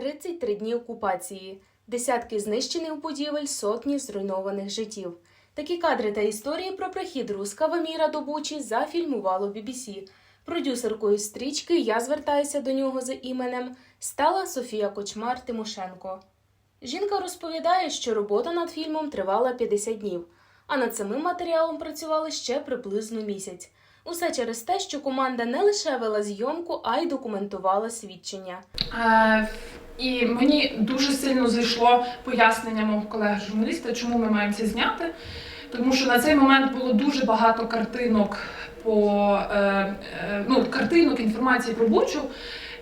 33 дні окупації, десятки знищених будівель, сотні зруйнованих життів. Такі кадри та історії про прихід рускава міра до Бучі зафільмувало BBC. Продюсеркою стрічки Я звертаюся до нього за іменем стала Софія Кочмар Тимошенко. Жінка розповідає, що робота над фільмом тривала 50 днів, а над самим матеріалом працювали ще приблизно місяць. Усе через те, що команда не лише вела зйомку, а й документувала свідчення. Е, І мені дуже сильно зайшло пояснення мого колеги журналіста, чому ми маємо це зняти. Тому що на цей момент було дуже багато картинок по е, е, ну, картинок інформації про Бучу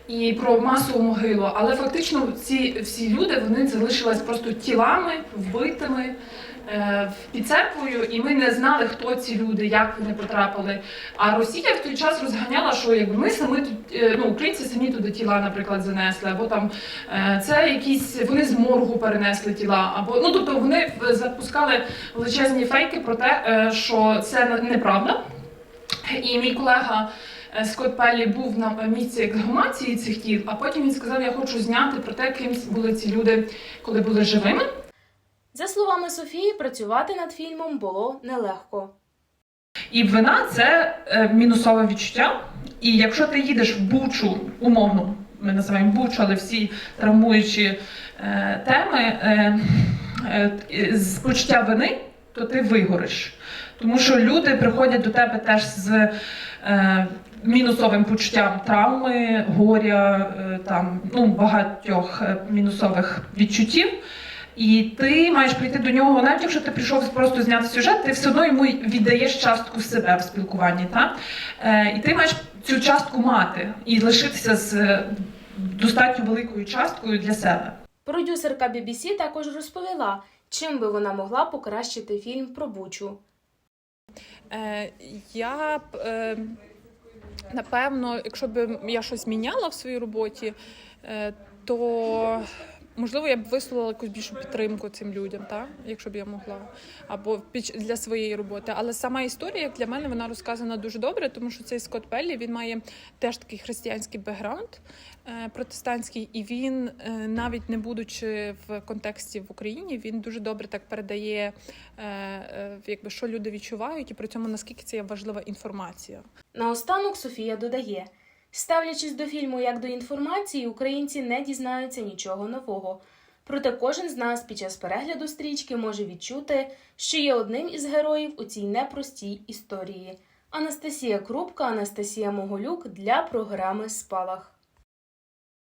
і про масову могилу. Але фактично ці всі люди вони залишились просто тілами, вбитими. е, Під церквою, і ми не знали, хто ці люди, як вони потрапили. А Росія в той час розганяла, що якби ми самі тут, е, ну українці самі туди тіла, наприклад, занесли, або там е, це якісь вони з моргу перенесли тіла, або ну тобто вони запускали величезні фейки про те, що це неправда. І мій колега Скотт Пеллі був на місці ексгумації цих тіл, а потім він сказав: Я хочу зняти про те, ким були ці люди, коли були живими. За словами Софії, працювати над фільмом було нелегко. І вина це е, мінусове відчуття. І якщо ти їдеш в бучу, умовно, ми називаємо бучу, але всі травмуючі е, теми е, е, з почуття вини, то ти вигориш. Тому що люди приходять до тебе теж з е, мінусовим почуттям травми, горя, е, там ну, багатьох е, мінусових відчуттів. І ти маєш прийти до нього, навіть якщо ти прийшов просто зняти сюжет, ти все одно йому віддаєш частку себе в спілкуванні. Так? Е, і ти маєш цю частку мати і лишитися з е, достатньо великою часткою для себе. Продюсерка BBC також розповіла, чим би вона могла покращити фільм про Бучу. Е, я б е, напевно, якщо б я щось міняла в своїй роботі, е, то можливо я б висловила якусь більшу підтримку цим людям, так? якщо б я могла, або для своєї роботи. Але сама історія, як для мене, вона розказана дуже добре, тому що цей Скотт Пеллі він має теж такий християнський бекграунд е, протестантський, і він, е, навіть не будучи в контексті в Україні, він дуже добре так передає, е, якби що люди відчувають, і при цьому наскільки це є важлива інформація. Наостанок Софія додає: ставлячись до фільму як до інформації, українці не дізнаються нічого нового. Проте кожен з нас під час перегляду стрічки може відчути, що є одним із героїв у цій непростій історії. Анастасія Крупка, Анастасія Моголюк для програми Спалах.